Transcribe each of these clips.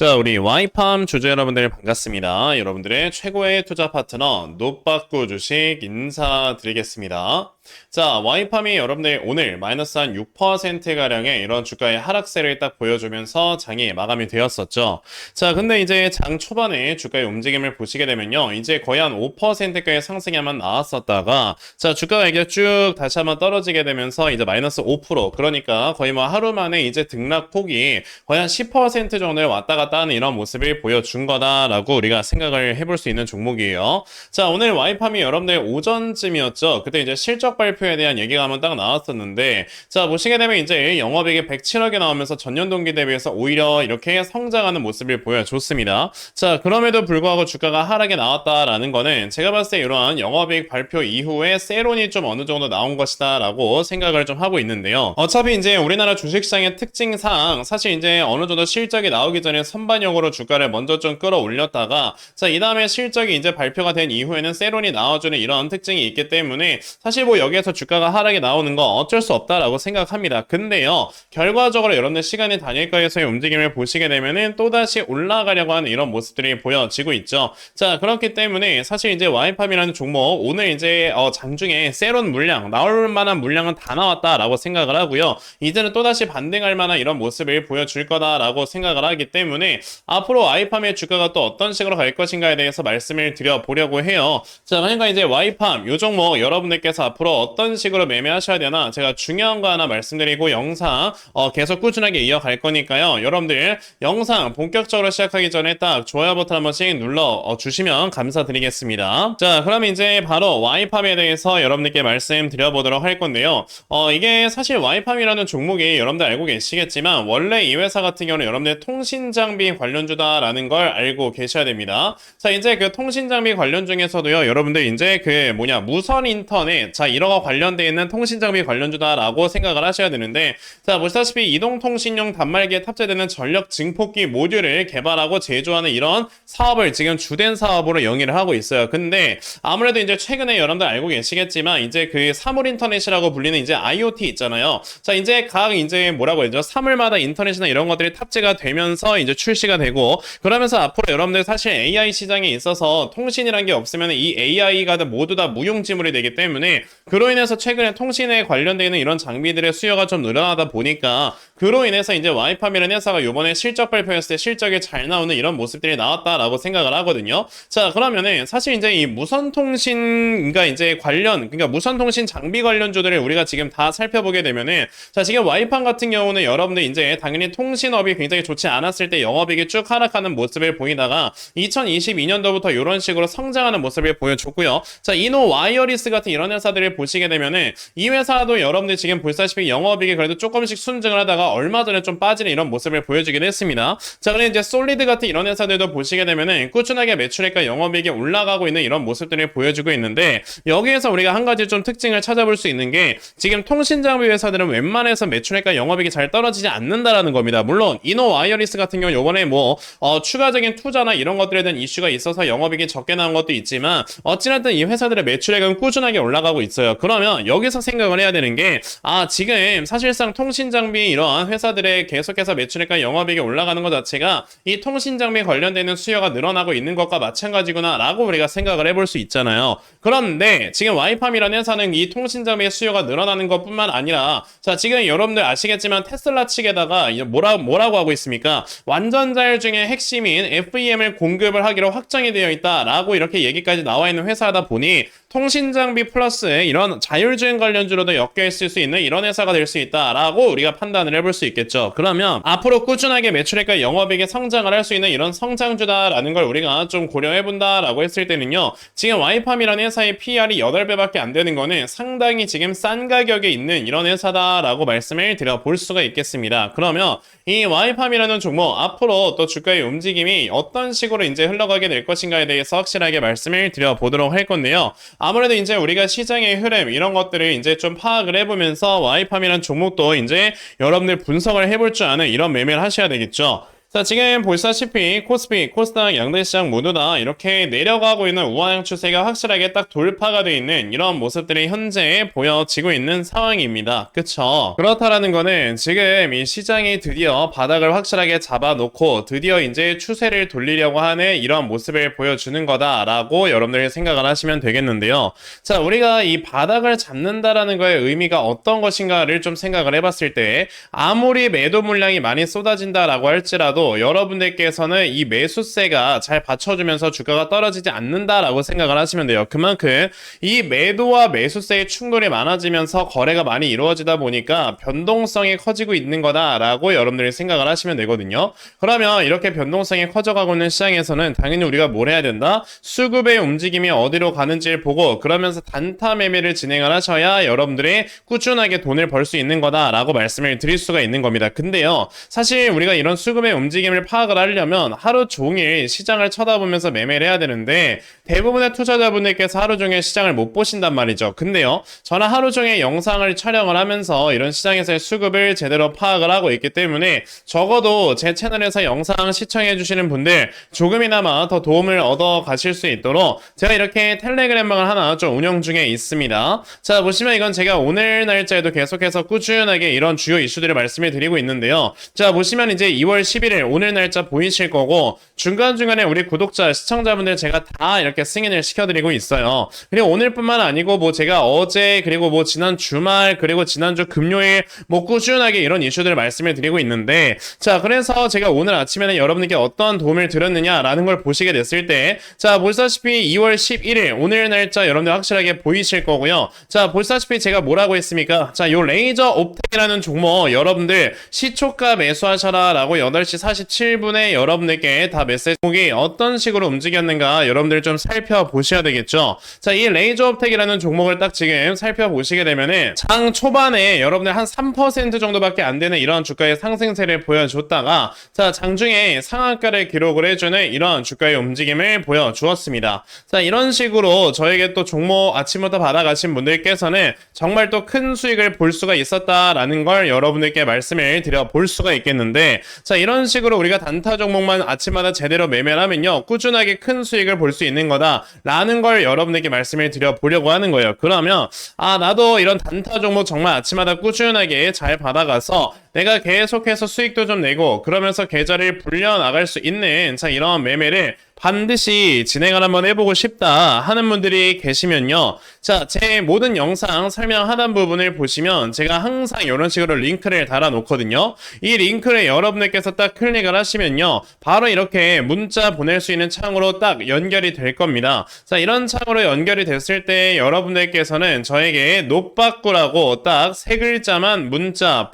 자, 우리 와이팜 주주 여러분들 반갑습니다. 여러분들의 최고의 투자 파트너 노빠꾸 주식 인사드리겠습니다. 자, 와이팜이 여러분들 오늘 마이너스 한 6%가량의 이런 주가의 하락세를 딱 보여주면서 장이 마감이 되었었죠. 자, 근데 이제 장 초반에 주가의 움직임을 보시게 되면요. 이제 거의 한 5%가의 상승이 한번 나왔었다가 자, 주가가 이제 쭉 다시 한번 떨어지게 되면서 이제 마이너스 5% 그러니까 거의 뭐 하루 만에 이제 등락폭이 거의 한 10% 정도를 왔다 갔다 하는 이런 모습을 보여준 거다라고 우리가 생각을 해볼 수 있는 종목이에요. 자, 오늘 와이팜이 여러분들 오전쯤이었죠. 그때 이제 실적 발표에 대한 얘기가 한번 딱 나왔었는데 자, 보시게 되면 이제 영업이익이 107억이 나오면서 전년 동기 대비해서 오히려 이렇게 성장하는 모습을 보여줬습니다. 자, 그럼에도 불구하고 주가가 하락에 나왔다라는 거는 제가 봤을 때 이러한 영업이익 발표 이후에 세론이 좀 어느 정도 나온 것이다라고 생각을 좀 하고 있는데요. 어차피 이제 우리나라 주식시장의 특징상 사실 이제 어느 정도 실적이 나오기 전에 선반영으로 주가를 먼저 좀 끌어올렸다가 자, 이 다음에 실적이 이제 발표가 된 이후에는 세론이 나와주는 이런 특징이 있기 때문에 사실 뭐 여기에서 주가가 하락이 나오는 거 어쩔 수 없다라고 생각합니다. 근데요, 결과적으로 여러분들 시간이 단일가에서의 움직임을 보시게 되면은 또다시 올라가려고 하는 이런 모습들이 보여지고 있죠. 자, 그렇기 때문에 사실 이제 와이팜이라는 종목 오늘 이제 어, 장중에 세론 물량 나올 만한 물량은 다 나왔다라고 생각을 하고요. 이제는 또다시 반등할 만한 이런 모습을 보여줄 거다라고 생각을 하기 때문에 앞으로 와이팜의 주가가 또 어떤 식으로 갈 것인가에 대해서 말씀을 드려보려고 해요. 자, 그러니까 이제 와이팜 요 종목 여러분들께서 앞으로 어떤 식으로 매매하셔야 되나 제가 중요한 거 하나 말씀드리고 영상 어, 계속 꾸준하게 이어갈 거니까요. 여러분들 영상 본격적으로 시작하기 전에 딱 좋아요 버튼 한 번씩 눌러 어, 주시면 감사드리겠습니다. 자, 그럼 이제 바로 와이팜에 대해서 여러분들께 말씀드려보도록 할 건데요. 어, 이게 사실 와이팜이라는 종목이 여러분들 알고 계시겠지만 원래 이 회사 같은 경우는 여러분들 통신 장비 관련주다라는 걸 알고 계셔야 됩니다. 자, 이제 그 통신 장비 관련 중에서도요. 여러분들 이제 그 뭐냐 무선 인터넷 자 이런 거 관련돼 있는 통신 장비 관련주다라고 생각을 하셔야 되는데 자 보시다시피 이동통신용 단말기에 탑재되는 전력 증폭기 모듈을 개발하고 제조하는 이런 사업을 지금 주된 사업으로 영위를 하고 있어요. 근데 아무래도 이제 최근에 여러분들 알고 계시겠지만 이제 그 사물 인터넷이라고 불리는 이제 IoT 있잖아요. 자 이제 각 이제 뭐라고 해야죠? 사물마다 인터넷이나 이런 것들이 탑재가 되면서 이제 출시가 되고 그러면서 앞으로 여러분들 사실 AI 시장에 있어서 통신이란 게 없으면 이 AI가 모두 다 무용지물이 되기 때문에 그로 인해서 최근에 통신에 관련되어 있는 이런 장비들의 수요가 좀 늘어나다 보니까 그로 인해서 이제 와이팜이라는 회사가 요번에 실적 발표했을 때 실적이 잘 나오는 이런 모습들이 나왔다라고 생각을 하거든요. 자, 그러면은 사실 이제 이 무선 통신과 이제 관련 그러니까 무선 통신 장비 관련주들을 우리가 지금 다 살펴보게 되면은 자, 지금 와이팜 같은 경우는 여러분들 이제 당연히 통신업이 굉장히 좋지 않았을 때 영업이익이 쭉 하락하는 모습을 보이다가 2022년도부터 이런 식으로 성장하는 모습을 보여줬고요. 자, 이노 와이어리스 같은 이런 회사들을 보시게 되면은 이 회사도 여러분들 지금 보시다시피 영업이익이 그래도 조금씩 순증을 하다가 얼마 전에 좀 빠지는 이런 모습을 보여주긴 했습니다. 자, 그럼 이제 솔리드 같은 이런 회사들도 보시게 되면은 꾸준하게 매출액과 영업이익이 올라가고 있는 이런 모습들을 보여주고 있는데 여기에서 우리가 한 가지 좀 특징을 찾아볼 수 있는 게 지금 통신 장비 회사들은 웬만해서 매출액과 영업이익이 잘 떨어지지 않는다라는 겁니다. 물론 이노 와이어리스 같은 경우 요번에 뭐 어, 추가적인 투자나 이런 것들에 대한 이슈가 있어서 영업이익이 적게 나온 것도 있지만 어찌됐든 이 회사들의 매출액은 꾸준하게 올라가고 있어요. 그러면 여기서 생각을 해야 되는 게 아 지금 사실상 통신장비 이러한 회사들의 계속해서 매출액과 영업이익이 올라가는 것 자체가 이 통신장비 관련되는 수요가 늘어나고 있는 것과 마찬가지구나라고 우리가 생각을 해볼 수 있잖아요. 그런데 지금 와이팜이라는 회사는 이 통신장비의 수요가 늘어나는 것 뿐만 아니라 자 지금 여러분들 아시겠지만 테슬라 측에다가 뭐라 뭐라고 하고 있습니까? 완전 자율 중에 핵심인 FEM을 공급을 하기로 확정이 되어 있다라고 이렇게 얘기까지 나와 있는 회사다 보니 통신 장비 플러스 이런 자율주행 관련주로도 엮여 있을 수 있는 이런 회사가 될 수 있다라고 우리가 판단을 해볼 수 있겠죠. 그러면 앞으로 꾸준하게 매출액과 영업이익에 성장을 할 수 있는 이런 성장주다라는 걸 우리가 좀 고려해 본다라고 했을 때는요. 지금 와이팜이라는 회사의 PR이 8배밖에 안 되는 거는 상당히 지금 싼 가격에 있는 이런 회사다라고 말씀을 드려 볼 수가 있겠습니다. 그러면 이 와이팜이라는 종목 앞으로 또 주가의 움직임이 어떤 식으로 이제 흘러가게 될 것인가에 대해서 확실하게 말씀을 드려 보도록 할 건데요. 아무래도 이제 우리가 시장의 흐름 이런 것들을 이제 좀 파악을 해보면서 와이팜이라는 종목도 이제 여러분들 분석을 해볼 줄 아는 이런 매매를 하셔야 되겠죠. 자, 지금 보시다시피 코스피, 코스닥 양대 시장 모두 다 이렇게 내려가고 있는 우하향 추세가 확실하게 딱 돌파가 돼 있는 이런 모습들이 현재 보여지고 있는 상황입니다. 그쵸? 그렇다라는 거는 지금 이 시장이 드디어 바닥을 확실하게 잡아놓고 드디어 이제 추세를 돌리려고 하는 이런 모습을 보여주는 거다라고 여러분들이 생각을 하시면 되겠는데요. 자, 우리가 이 바닥을 잡는다라는 거의 의미가 어떤 것인가를 좀 생각을 해봤을 때 아무리 매도 물량이 많이 쏟아진다라고 할지라도 여러분들께서는 이 매수세가 잘 받쳐주면서 주가가 떨어지지 않는다라고 생각을 하시면 돼요. 그만큼 이 매도와 매수세의 충돌이 많아지면서 거래가 많이 이루어지다 보니까 변동성이 커지고 있는 거다라고 여러분들이 생각을 하시면 되거든요. 그러면 이렇게 변동성이 커져가고 있는 시장에서는 당연히 우리가 뭘 해야 된다? 수급의 움직임이 어디로 가는지를 보고 그러면서 단타 매매를 진행을 하셔야 여러분들이 꾸준하게 돈을 벌 수 있는 거다라고 말씀을 드릴 수가 있는 겁니다. 근데요, 사실 우리가 이런 수급의 움직임 을 파악을 하려면 하루 종일 시장을 쳐다보면서 매매를 해야 되는데 대부분의 투자자분들께서 하루 종일 시장을 못 보신단 말이죠. 근데요, 저는 하루 종일 영상을 촬영을 하면서 이런 시장에서의 수급을 제대로 파악을 하고 있기 때문에 적어도 제 채널에서 영상 시청해 주시는 분들 조금이나마 더 도움을 얻어 가실 수 있도록 제가 이렇게 텔레그램방을 하나 좀 운영 중에 있습니다. 자, 보시면 이건 제가 오늘 날짜에도 계속해서 꾸준하게 이런 주요 이슈들을 말씀을 드리고 있는데요. 자, 보시면 이제 2월 11일 오늘 날짜 보이실 거고 중간중간에 우리 구독자, 시청자분들 제가 다 이렇게 승인을 시켜드리고 있어요. 그리고 오늘뿐만 아니고 뭐 제가 어제 그리고 뭐 지난 주말 그리고 지난주 금요일 뭐 꾸준하게 이런 이슈들을 말씀을 드리고 있는데 자, 그래서 제가 오늘 아침에는 여러분에게 어떤 도움을 드렸느냐라는 걸 보시게 됐을 때 자, 보시다시피 2월 11일 오늘 날짜 여러분들 확실하게 보이실 거고요. 자, 보시다시피 제가 뭐라고 했습니까? 자, 요 레이저 옵텍이라는 종목 여러분들 시초가 매수하셔라라고 8시 47분에 여러분들께 다 메시지 종목이 어떤 식으로 움직였는가 여러분들 좀 살펴보셔야 되겠죠. 자, 이 레이저 옵텍이라는 종목을 딱 지금 살펴보시게 되면은 장 초반에 여러분들 한 3% 정도밖에 안 되는 이런 주가의 상승세를 보여줬다가 자, 장중에 상한가를 기록을 해주는 이런 주가의 움직임을 보여주었습니다. 자, 이런 식으로 저에게 또 종목 아침부터 받아가신 분들께서는 정말 또 큰 수익을 볼 수가 있었다라는 걸 여러분들께 말씀을 드려 볼 수가 있겠는데 자, 이런 식으로 우리가 단타 종목만 아침마다 제대로 매매를 하면요. 꾸준하게 큰 수익을 볼 수 있는 거다라는 걸 여러분들께 말씀을 드려 보려고 하는 거예요. 그러면 아, 나도 이런 단타 종목 정말 아침마다 꾸준하게 잘 받아가서 내가 계속해서 수익도 좀 내고 그러면서 계좌를 불려 나갈 수 있는 자 이런 매매를 반드시 진행을 한번 해보고 싶다 하는 분들이 계시면요. 자, 제 모든 영상 설명 하단 부분을 보시면 제가 항상 이런 식으로 링크를 달아 놓거든요. 이 링크를 여러분들께서 딱 클릭을 하시면요. 바로 이렇게 문자 보낼 수 있는 창으로 딱 연결이 될 겁니다. 자, 이런 창으로 연결이 됐을 때 여러분들께서는 저에게 노빠꾸라고 딱 세 글자만 문자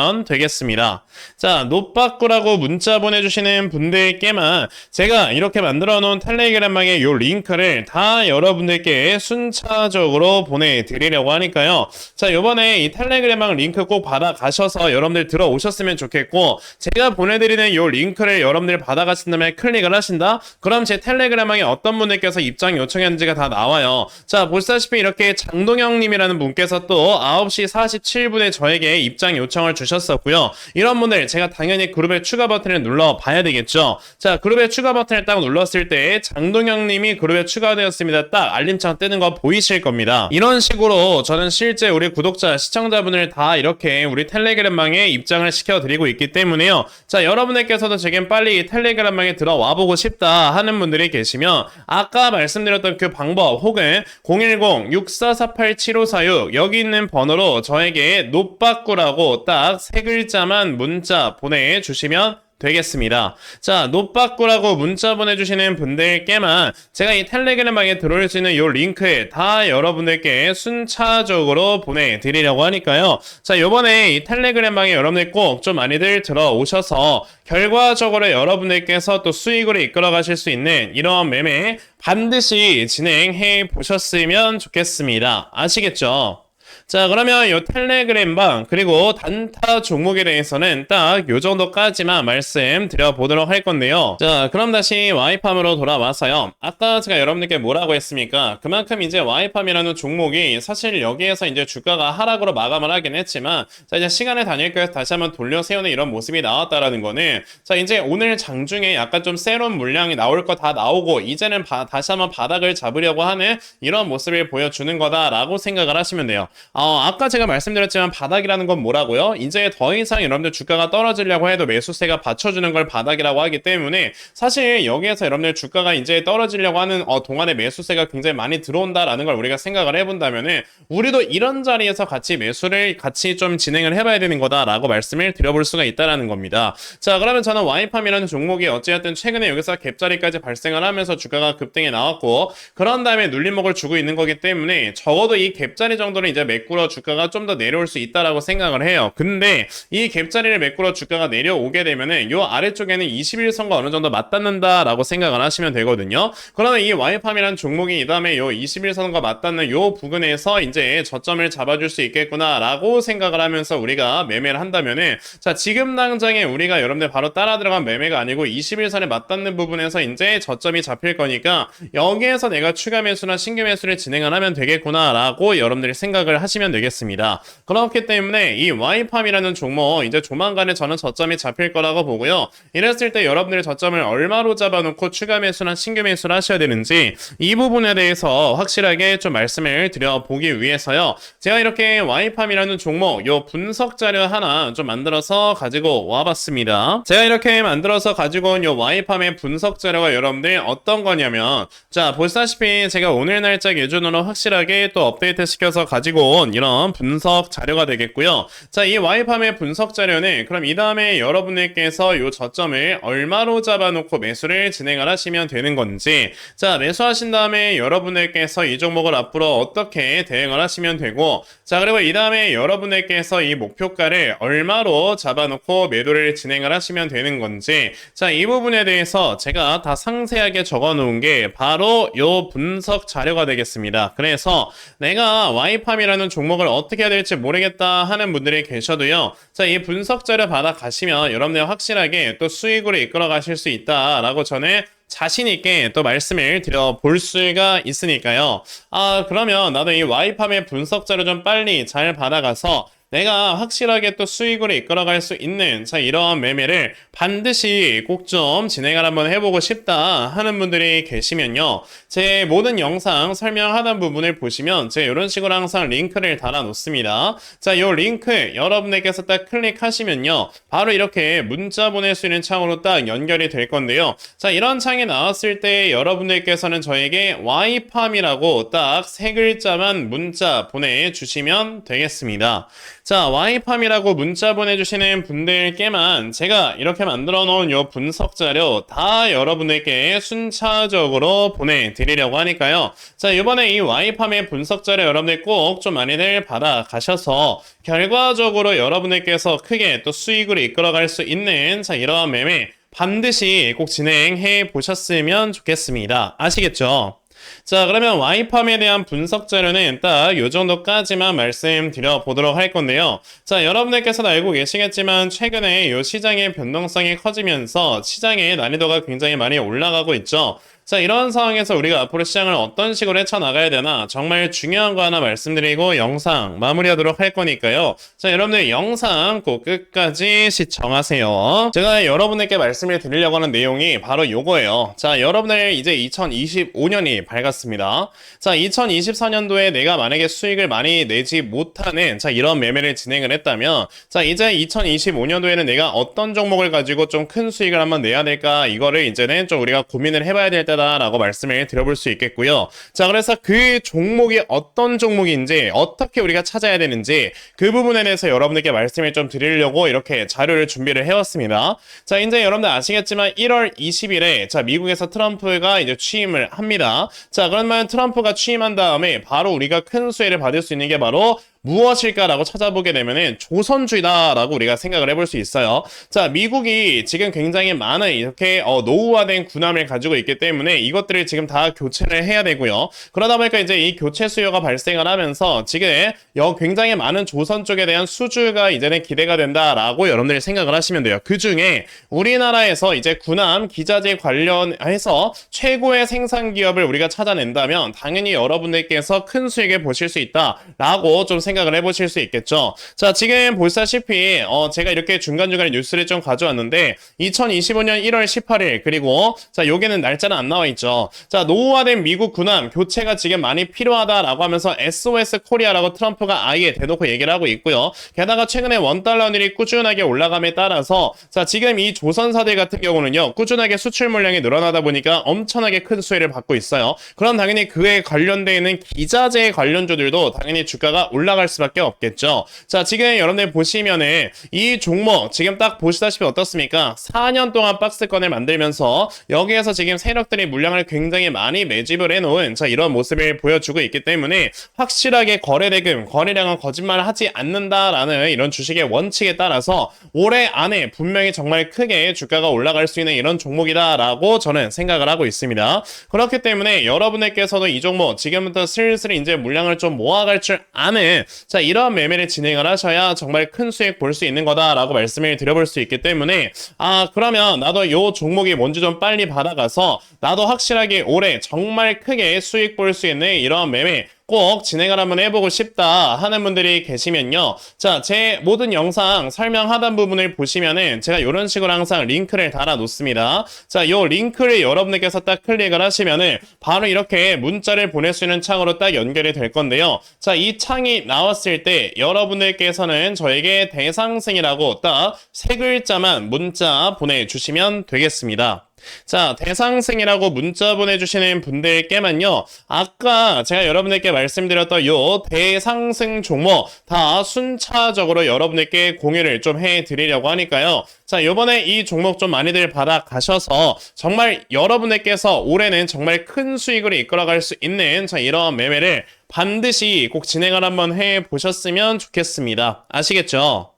보내주시면 되겠습니다. 자, 노빠꾸라고 문자 보내주시는 분들께만 제가 이렇게 만들어 놓은 텔레그램망의 요 링크를 다 여러분들께 순차적으로 보내드리려고 하니까요. 자, 요번에 이 텔레그램망 링크 꼭 받아가셔서 여러분들 들어오셨으면 좋겠고, 제가 보내드리는 요 링크를 여러분들 받아가신 다음에 클릭을 하신다? 그럼 제 텔레그램망에 어떤 분들께서 입장 요청했는지가 다 나와요. 자, 보시다시피 이렇게 장동영님이라는 분께서 또 9시 47분에 저에게 입장 요청을 주셨 었고요. 이런 분들 제가 당연히 그룹의 추가 버튼을 눌러 봐야 되겠죠. 자, 그룹의 추가 버튼을 딱 눌렀을 때 장동영 님이 그룹에 추가되었습니다. 딱 알림창 뜨는 거 보이실 겁니다. 이런 식으로 저는 실제 우리 구독자, 시청자분을 다 이렇게 우리 텔레그램망에 입장을 시켜드리고 있기 때문에요. 자, 여러분들께서도 제겐 빨리 이 텔레그램망에 들어와 보고 싶다 하는 분들이 계시면 아까 말씀드렸던 그 방법 혹은 010-6448-7546 여기 있는 번호로 저에게 노빠꾸라고 딱세 글자만 문자 보내주시면 되겠습니다. 자, 노빠꾸라고 문자 보내주시는 분들께만 제가 이 텔레그램방에 들어올 수 있는 이 링크에 다 여러분들께 순차적으로 보내드리려고 하니까요. 자, 요번에 이 텔레그램방에 여러분들 꼭 좀 많이들 들어오셔서 결과적으로 여러분들께서 또 수익으로 이끌어 가실 수 있는 이런 매매 반드시 진행해 보셨으면 좋겠습니다. 아시겠죠? 자, 그러면 이 텔레그램방 그리고 단타 종목에 대해서는 딱 요 정도까지만 말씀드려 보도록 할 건데요. 자, 그럼 다시 와이팜으로 돌아와서요. 아까 제가 여러분들께 뭐라고 했습니까? 그만큼 이제 와이팜이라는 종목이 사실 여기에서 이제 주가가 하락으로 마감을 하긴 했지만 자, 이제 시간의 단일가에서 다시 한번 돌려 세우는 이런 모습이 나왔다라는 거는 자, 이제 오늘 장중에 약간 좀 새로운 물량이 나올 거 다 나오고 이제는 바- 다시 한번 바닥을 잡으려고 하는 이런 모습을 보여주는 거다라고 생각을 하시면 돼요. 어, 아까 제가 말씀드렸지만 바닥이라는 건 뭐라고요? 이제 더 이상 여러분들 주가가 떨어지려고 해도 매수세가 받쳐주는 걸 바닥이라고 하기 때문에 사실 여기에서 여러분들 주가가 이제 떨어지려고 하는 어, 동안에 매수세가 굉장히 많이 들어온다라는 걸 우리가 생각을 해본다면은 우리도 이런 자리에서 같이 매수를 같이 좀 진행을 해봐야 되는 거다라고 말씀을 드려볼 수가 있다라는 겁니다. 자 그러면 저는 와이팜이라는 종목이 어찌됐든 최근에 여기서 갭자리까지 발생을 하면서 주가가 급등해 나왔고 그런 다음에 눌림목을 주고 있는 거기 때문에 적어도 이 갭자리 정도는 이제 메 꾸러 주가가 좀 더 내려올 수 있다라고 생각을 해요. 근데 이 갭자리를 메꾸러 주가가 내려오게 되면은 요 아래쪽에는 21선과 어느 정도 맞닿는다라고 생각을 하시면 되거든요. 그러면 이 와이팜이라는 종목이 이 다음에 요 21선과 맞닿는 요 부근에서 이제 저점을 잡아줄 수 있겠구나라고 생각을 하면서 우리가 매매를 한다면은 자 지금 당장에 우리가 여러분들 바로 따라 들어간 매매가 아니고 21선에 맞닿는 부분에서 이제 저점이 잡힐 거니까 여기에서 내가 추가 매수나 신규 매수를 진행을 하면 되겠구나라고 여러분들이 생각을 하시면 되겠습니다. 그렇기 때문에 이 와이팜이라는 종목 이제 조만간에 저는 저점이 잡힐 거라고 보고요. 이랬을 때 여러분들이 저점을 얼마로 잡아놓고 추가 매수나 신규 매수를 하셔야 되는지 이 부분에 대해서 확실하게 좀 말씀을 드려보기 위해서요. 제가 이렇게 와이팜이라는 종목 요 분석 자료 하나 좀 만들어서 가지고 와봤습니다. 제가 이렇게 만들어서 가지고 온 요 와이팜의 분석 자료가 여러분들 어떤 거냐면 자 보시다시피 제가 오늘 날짜 기준으로 확실하게 또 업데이트 시켜서 가지고 온 이런 분석 자료가 되겠고요. 자 이 와이팜의 분석 자료는 그럼 이 다음에 여러분들께서 요 저점을 얼마로 잡아놓고 매수를 진행을 하시면 되는 건지 자 매수하신 다음에 여러분들께서 이 종목을 앞으로 어떻게 대응을 하시면 되고 자 그리고 이 다음에 여러분들께서 이 목표가를 얼마로 잡아놓고 매도를 진행을 하시면 되는 건지 자 이 부분에 대해서 제가 다 상세하게 적어 놓은 게 바로 요 분석 자료가 되겠습니다 그래서 내가 와이팜이라는 종목을 어떻게 해야 될지 모르겠다 하는 분들이 계셔도요 자 이 분석 자료 받아 가시면 여러분들 확실하게 또 수익으로 이끌어 가실 수 있다라고 저는 자신 있게 또 말씀을 드려 볼 수가 있으니까요. 아, 그러면 나도 이 와이팜의 분석 자료 좀 빨리 잘 받아가서 내가 확실하게 또 수익으로 이끌어갈 수 있는 자 이러한 매매를 반드시 꼭 좀 진행을 한번 해보고 싶다 하는 분들이 계시면요. 제 모든 영상 설명하던 부분을 보시면 제가 이런 식으로 항상 링크를 달아 놓습니다. 자 이 링크 여러분들께서 딱 클릭하시면요. 바로 이렇게 문자 보낼 수 있는 창으로 딱 연결이 될 건데요. 자 이런 창이 나왔을 때 여러분들께서는 저에게 와이팜이라고 딱 세 글자만 문자 보내주시면 되겠습니다 자, 와이팜이라고 문자 보내주시는 분들께만 제가 이렇게 만들어 놓은 요 분석 자료 다 여러분들께 순차적으로 보내드리려고 하니까요. 자, 이번에 이 와이팜의 분석 자료 여러분들 꼭 좀 많이들 받아 가셔서 결과적으로 여러분들께서 크게 또 수익으로 이끌어갈 수 있는 자, 이러한 매매 반드시 꼭 진행해 보셨으면 좋겠습니다. 아시겠죠? 자, 그러면 와이팜에 대한 분석 자료는 딱 요 정도까지만 말씀드려 보도록 할 건데요. 자, 여러분들께서도 알고 계시겠지만 최근에 요 시장의 변동성이 커지면서 시장의 난이도가 굉장히 많이 올라가고 있죠. 자, 이런 상황에서 우리가 앞으로 시장을 어떤 식으로 헤쳐나가야 되나 정말 중요한 거 하나 말씀드리고 영상 마무리하도록 할 거니까요. 자, 여러분들 영상 꼭 끝까지 시청하세요. 제가 여러분들께 말씀을 드리려고 하는 내용이 바로 요거예요. 자, 여러분들 이제 2025년이 밝았습니다. 자, 2024년도에 내가 만약에 수익을 많이 내지 못하는 자, 이런 매매를 진행을 했다면 자, 이제 2025년도에는 내가 어떤 종목을 가지고 좀 큰 수익을 한번 내야 될까 이거를 이제는 좀 우리가 고민을 해봐야 될 때다 라고 말씀을 드려볼 수 있겠고요. 자, 그래서 그 종목이 어떤 종목인지 어떻게 우리가 찾아야 되는지 그 부분에 대해서 여러분들께 말씀을 좀 드리려고 이렇게 자료를 준비를 해왔습니다. 자, 이제 여러분들 아시겠지만 1월 20일에 자, 미국에서 트럼프가 이제 취임을 합니다. 자, 그러면 트럼프가 취임한 다음에 바로 우리가 큰 수혜를 받을 수 있는 게 바로 무엇일까라고 찾아보게 되면은 조선주의다라고 우리가 생각을 해볼 수 있어요. 자, 미국이 지금 굉장히 많은 이렇게 어, 노후화된 군함을 가지고 있기 때문에 이것들을 지금 다 교체를 해야 되고요. 그러다 보니까 이제 이 교체 수요가 발생을 하면서 지금 여 굉장히 많은 조선 쪽에 대한 수주가 이제는 기대가 된다라고 여러분들이 생각을 하시면 돼요. 그 중에 우리나라에서 이제 군함 기자재 관련해서 최고의 생산 기업을 우리가 찾아낸다면 당연히 여러분들께서 큰 수익을 보실 수 있다라고 좀 생각 을 해보실 수 있겠죠. 자, 지금 보시다시피 어, 제가 이렇게 중간중간에 뉴스를 좀 가져왔는데 2025년 1월 18일 그리고 자, 여기는 날짜는 안 나와 있죠. 자, 노후화된 미국 군함 교체가 지금 많이 필요하다라고 하면서 SOS 코리아라고 트럼프가 아예 대놓고 얘기를 하고 있고요. 게다가 최근에 원달러율이 꾸준하게 올라감에 따라서 자, 지금 이 조선사들 같은 경우는요. 꾸준하게 수출 물량이 늘어나다 보니까 엄청나게 큰 수혜를 받고 있어요. 그럼 당연히 그에 관련되어 있는 기자재 관련주들도 당연히 주가가 올라갈 수밖에 없겠죠. 자, 지금 여러분들 보시면은 이 종목 지금 딱 보시다시피 어떻습니까? 4년 동안 박스권을 만들면서 여기에서 지금 세력들이 물량을 굉장히 많이 매집을 해놓은 자 이런 모습을 보여주고 있기 때문에 확실하게 거래대금, 거래량은 거짓말을 하지 않는다라는 이런 주식의 원칙에 따라서 올해 안에 분명히 정말 크게 주가가 올라갈 수 있는 이런 종목이다라고 저는 생각을 하고 있습니다. 그렇기 때문에 여러분들께서도 이 종목 지금부터 슬슬 이제 물량을 좀 모아갈 줄 아는 자 이러한 매매를 진행을 하셔야 정말 큰 수익 볼 수 있는 거다라고 말씀을 드려볼 수 있기 때문에 아 그러면 나도 요 종목이 뭔지 좀 빨리 받아가서 나도 확실하게 올해 정말 크게 수익 볼 수 있는 이러한 매매 꼭 진행을 한번 해보고 싶다 하는 분들이 계시면요. 자, 제 모든 영상 설명 하단 부분을 보시면은 제가 이런 식으로 항상 링크를 달아 놓습니다. 자, 요 링크를 여러분들께서 딱 클릭을 하시면은 바로 이렇게 문자를 보낼 수 있는 창으로 딱 연결이 될 건데요. 자, 이 창이 나왔을 때 여러분들께서는 저에게 대상생이라고 딱 세 글자만 문자 보내주시면 되겠습니다. 자, 대상생이라고 문자 보내주시는 분들께만요, 아까 제가 여러분들께 말씀드렸던 요 대상승 종목 다 순차적으로 여러분들께 공유를 좀 해드리려고 하니까요. 자, 요번에 이 종목 좀 많이들 받아 가셔서 정말 여러분들께서 올해는 정말 큰 수익을 이끌어갈 수 있는 자, 이런 매매를 반드시 꼭 진행을 한번 해 보셨으면 좋겠습니다. 아시겠죠?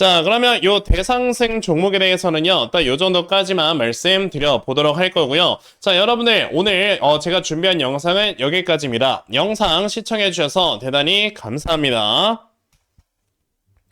자, 그러면 요 대상생 종목에 대해서는요, 딱 요 정도까지만 말씀드려 보도록 할 거고요. 자, 여러분들 오늘 어, 제가 준비한 영상은 여기까지입니다. 영상 시청해 주셔서 대단히 감사합니다.